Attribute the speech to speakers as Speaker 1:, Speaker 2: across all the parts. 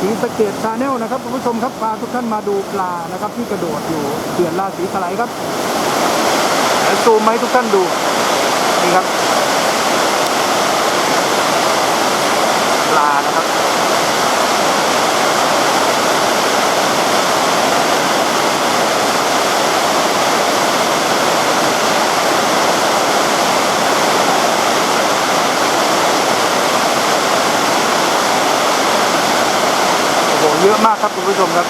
Speaker 1: สีสะเกตชาแนลนะครับคุณผู้ชมครับพาทุกท่านมาดูปลานะครับ ที่กระโดดอยู่เขื่อนราศีสไลครับซูมไหมทุกท่านดูนี่ครับ ปลานะครับ โอ้โห เยอะมากครับคุณผู้ชมครับ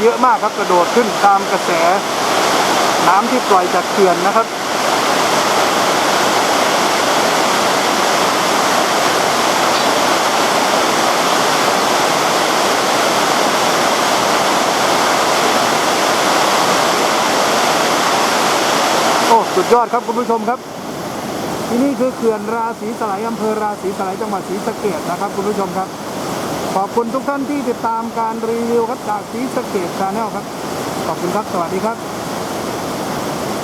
Speaker 1: เยอะมากครับกระโดดขึ้นตามกระแส น้ำที่ปล่อยจากเขื่อนนะครับโอ้สุดยอดครับคุณผู้ชมครับ ที่นี่คือเขื่อนราศีสไลยอำเภอราศีสไลยจังหวัดศรีสะเกดนะครับคุณผู้ชมครับ ขอบคุณทุกท่านที่ติดตามการรีวิวครับจากสีสเกตชาแนลครับ ขอบคุณครับ สวัสดีครับ